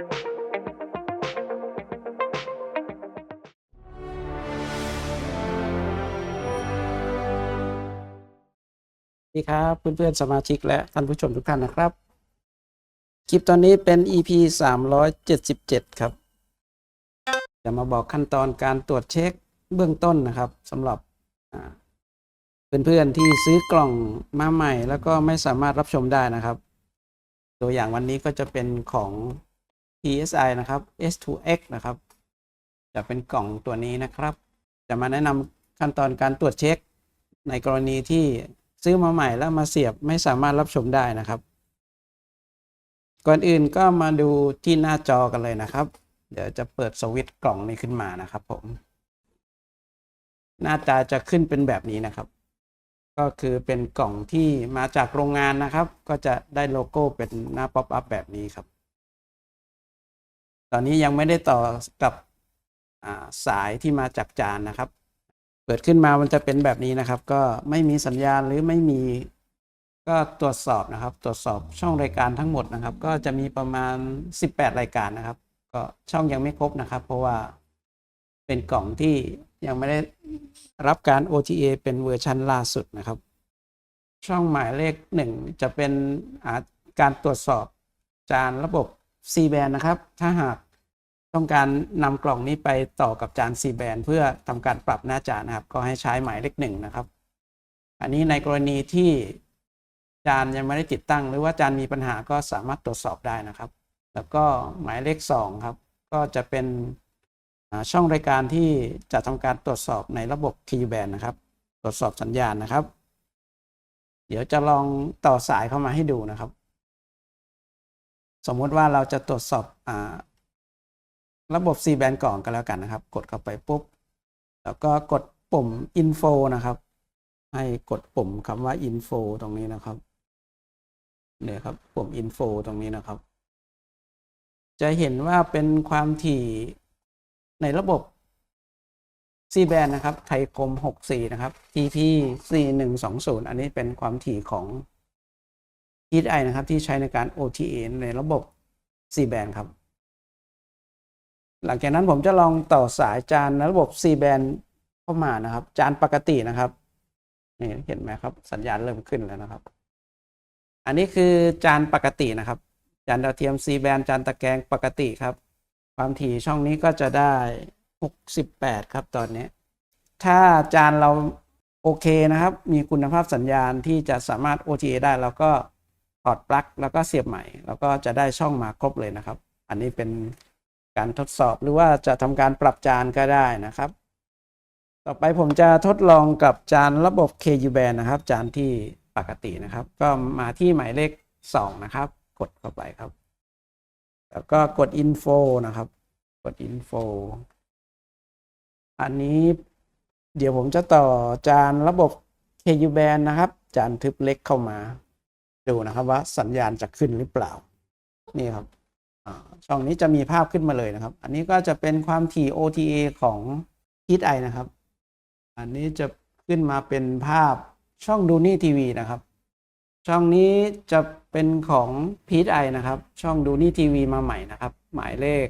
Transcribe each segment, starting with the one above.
สวัสดีครับเพื่อนๆสมาชิกและท่านผู้ชมทุกท่านนะครับ คลิปตอนนี้เป็น EP 377 ครับ จะมาบอกขั้นตอนการตรวจเช็คเบื้องต้นนะครับสำหรับอ่าเพื่อนๆที่ซื้อกล่องมาใหม่ แล้วก็ไม่สามารถรับชมได้นะครับ ตัวอย่างวันนี้ก็จะเป็นของ PSI นะครับ S2X นะครับ จะเป็นกล่องตัวนี้นะครับ จะมาแนะนำขั้นตอนการตรวจเช็ค ในกรณีที่ซื้อมาใหม่แล้วมาเสียบไม่สามารถรับชมได้นะครับ ก่อนอื่นก็มาดูที่หน้าจอกันเลยนะครับ เดี๋ยวจะเปิดสวิตช์กล่องนี้ขึ้นมานะครับผม หน้าตาจะขึ้นเป็นแบบนี้นะครับ ก็คือเป็นกล่องที่มาจากโรงงานนะครับ ก็จะได้โลโก้เป็นหน้าป๊อปอัพแบบนี้ครับ ตอนนี้ยังไม่ได้ต่อกับาสายที่มาจากจานนะครับ เปิดขึ้นมามันจะเป็นแบบนี้นะครับ ก็ไม่มีสัญญาณหรือไม่มีก็ตรวจสอบนะครับ ตรวจสอบช่องรายการทั้งหมดนะครับ ก็จะมีประมาณ 18 รายการนะครับ ก็ช่องยังไม่ครบนะครับ เพราะว่าเป็นกล่องที่ยังไม่ได้รับการ OTA เป็นเวอร์ชันล่าสุดนะครับ ช่องหมายเลขหนึ่งจะเป็นาการตรวจสอบจานระบบ C band นะครับ ถ้าหากต้องการนำกล่องนี้ไปต่อกับจาน C band เพื่อทำการปรับหน้าจานนะครับ ก็ให้ใช้หมายเลขหนึ่งนะครับ อันนี้ในกรณีที่จานยังไม่ได้ติดตั้ง หรือว่าจานมีปัญหาก็สามารถตรวจสอบได้นะครับ แล้วก็หมายเลขสองครับ ก็จะเป็นช่องรายการที่จะทำการตรวจสอบในระบบ K band นะครับ ตรวจสอบสัญญาณนะครับ เดี๋ยวจะลองต่อสายเข้ามาให้ดูนะครับ สมมุติว่าเราจะตรวจสอบอระบบ C band ก่อนกันแล้วกันนะครับ กดเข้าไปปุ๊บ แล้วก็กดปุ่ม info นะครับ ให้กดปุ่มคำว่า info ตรงนี้นะครับเนี่ยครับปุ่ม info ตรงนี้นะครับ จะเห็นว่าเป็นความถี่ในระบบ C band นะครับ ไทยคม 64 นะครับ TP 4120 อันนี้เป็นความถี่ของ PSI นะครับ ที่ใช้ในการ OTA ในระบบ C band ครับ หลังจากนั้นผมจะลองต่อสายจานระบบ C band เข้ามานะครับ จานปกตินะครับนี่เห็นไหมครับ สัญญาณเริ่มขึ้นแล้วนะครับ อันนี้คือจานปกตินะครับ จานดาวเทียม C band จานตะแกรงปกติครับ ความถี่ช่องนี้ก็จะได้ 68 ครับตอนนี้ ถ้าจานเราโอเคนะครับ มีคุณภาพสัญญาณที่จะสามารถ OTA ได้เราก็ ถอดปลั๊กแล้วก็เสียบใหม่ แล้วก็จะได้ช่องมาครบเลยนะครับ อันนี้เป็นการทดสอบหรือว่าจะทำการปรับจานก็ได้นะครับ ต่อไปผมจะทดลองกับจานระบบ KU band นะครับ จานที่ปกตินะครับ ก็มาที่หมายเลข 2 นะครับ กดเข้าไปครับ แล้วก็กด info นะครับ กด info อันนี้เดี๋ยวผมจะต่อจานระบบ KU band นะครับ จานทึบเล็กเข้ามา ดูนะครับว่าสัญญาณจะขึ้นหรือเปล่า นี่ครับช่องนี้จะมีภาพขึ้นมาเลยนะครับ อันนี้ก็จะเป็นความถี่ OTA ของ Hit i นะครับ อันนี้จะขึ้นมาเป็นภาพช่องดูนี่ทีวีนะครับ ช่องนี้จะเป็นของ p i นะครับ ช่องดูนี่ทีวีมาใหม่นะครับ หมายเลข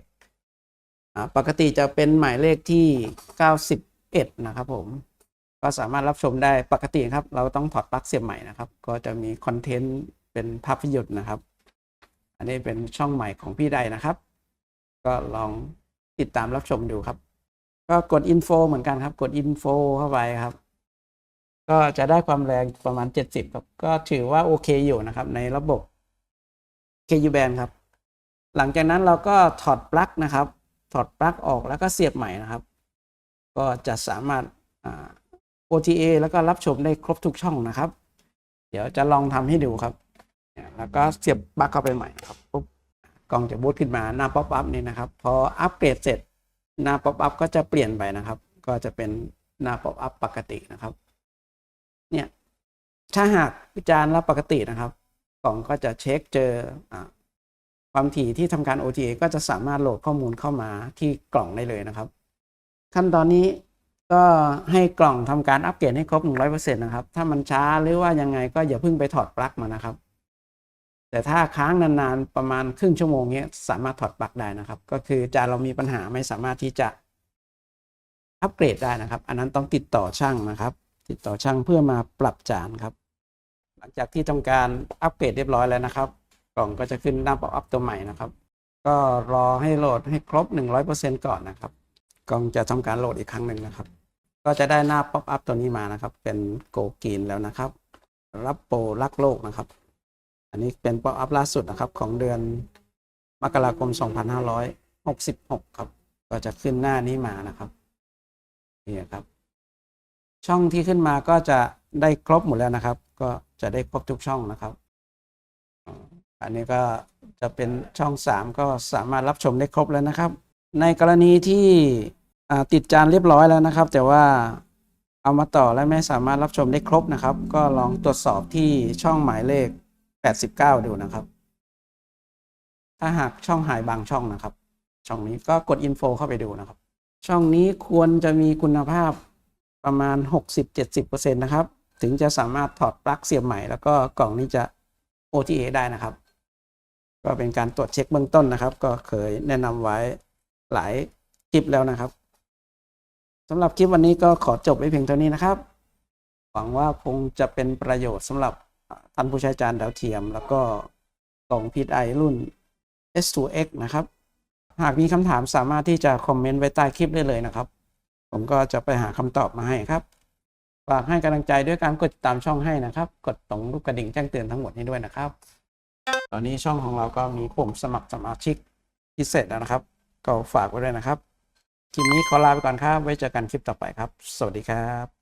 อ่าปกติจะเป็นหมายเลขที่ 91 นะครับผม ก็สามารถรับชมได้ปกติครับ เราต้องถอดปลั๊กเสียบใหม่นะครับ ก็จะมีคอนเทนต์เป็นภาพยนตร์นะครับ อันนี้เป็นช่องใหม่ของพี่ใดนะครับ ก็ลองติดตามรับชมดูครับ ก็กด info เหมือนกันครับ กด info เข้าไปครับ ก็จะได้ความแรงประมาณ 70ครับ ก็ถือว่าโอเคอยู่นะครับ ในระบบ KU band ครับ หลังจากนั้นเราก็ถอดปลั๊กนะครับ ถอดปลั๊กออกแล้วก็เสียบใหม่นะครับ ก็จะสามารถ OTA แล้วก็รับชมได้ครบทุกช่องนะครับ เดี๋ยวจะลองทำให้ดูครับ แล้วก็เสียบปลั๊กเข้าไปใหม่ครับปุ๊บกล้องจะบูตขึ้นมาหน้าป๊อปอัพนี่นะครับ พออัปเกรดเสร็จหน้าป๊อปอัพก็จะเปลี่ยนไปนะครับ ก็จะเป็นหน้าป๊อปอัพปกตินะครับ เนี่ยถ้าหากวิจารณ์แล้วปกตินะครับกล่องก็จะเช็คเจออความถี่ที่ทำการ OTA ก็จะสามารถโหลดข้อมูลเข้ามาที่กล่องได้เลยนะครับ ขั้นตอนนี้ ก็ให้กล่องทำการอัปเกรดให้ครบ 100%นะครับ ถ้ามันช้าหรือว่ายังไงก็อย่าเพิ่งไปถอดปลั๊กมานะครับ แต่ถ้าค้างนานๆประมาณครึ่งชั่วโมงเนี้ยสามารถถอดปลั๊กได้นะครับ ก็คือจานเรามีปัญหาไม่สามารถที่จะอัปเกรดได้นะครับ อันนั้นต้องติดต่อช่างนะครับ ติดต่อช่างเพื่อมาปรับจานครับ หลังจากที่ทำการอัปเกรดเรียบร้อยแล้วนะครับ กล่องก็จะขึ้นหน้าป๊อปอัพตัวใหม่นะครับ ก็รอให้โหลดให้ครบ 100%ก่อนนะครับ กล่องจะทำการโหลดอีกครั้งหนึ่งนะครับ ก็จะได้หน้าป๊อปอัพตัวนี้มานะครับ เป็นโกกีนแล้วนะครับ รับโปรรักโลกนะครับ อันนี้เป็นป๊อปอัพล่าสุดนะครับ ของเดือนมกราคม 2566 ครับ ก็จะขึ้นหน้านี้มานะครับนี่ครับ ช่องที่ขึ้นมาก็จะได้ครบหมดแล้วนะครับ ก็จะได้ครบทุกช่องนะครับ อันนี้ก็จะเป็นช่อง 3 ก็สามารถรับชมได้ครบแล้วนะครับ ในกรณีที่ ติดจานเรียบร้อยแล้วนะครับ แต่ว่าเอามาต่อและไม่สามารถรับชมได้ครบนะครับ ก็ลองตรวจสอบที่ช่องหมายเลข 89 ดูนะครับ ถ้าหากช่องหายบางช่องนะครับ ช่องนี้ก็กดอินโฟเข้าไปดูนะครับ ช่องนี้ควรจะมีคุณภาพประมาณ 60-70%นะครับ ถึงจะสามารถถอดปลั๊กเสียบใหม่ แล้วก็กล่องนี้จะ OTA ได้นะครับ ก็เป็นการตรวจเช็คเบื้องต้นนะครับ ก็เคยแนะนำไว้หลายคลิปแล้วนะครับ สำหรับคลิปวันนี้ก็ขอจบไว้เพียงเท่านี้นะครับ หวังว่าคงจะเป็นประโยชน์สำหรับท่านผู้ใช้จานดาวเทียม แล้วก็กล่อง PI รุ่น S2X นะครับ หากมีคำถามสามารถที่จะคอมเมนต์ไว้ใต้คลิปได้เลยนะครับ ผมก็จะไปหาคำตอบมาให้ครับ ฝากให้กำลังใจด้วยการกดติดตามช่องให้นะครับ กดตรงรูปกระดิ่งแจ้งเตือนทั้งหมดนี้ด้วยนะครับ ตอนนี้ช่องของเราก็มีปุ่มสมัครสมาชิกพิเศษแล้วนะครับ ก็ฝากไว้ด้วยนะครับ คลิปนี้ขอลาไปก่อนครับ ไว้เจอกันคลิปต่อไปครับ สวัสดีครับ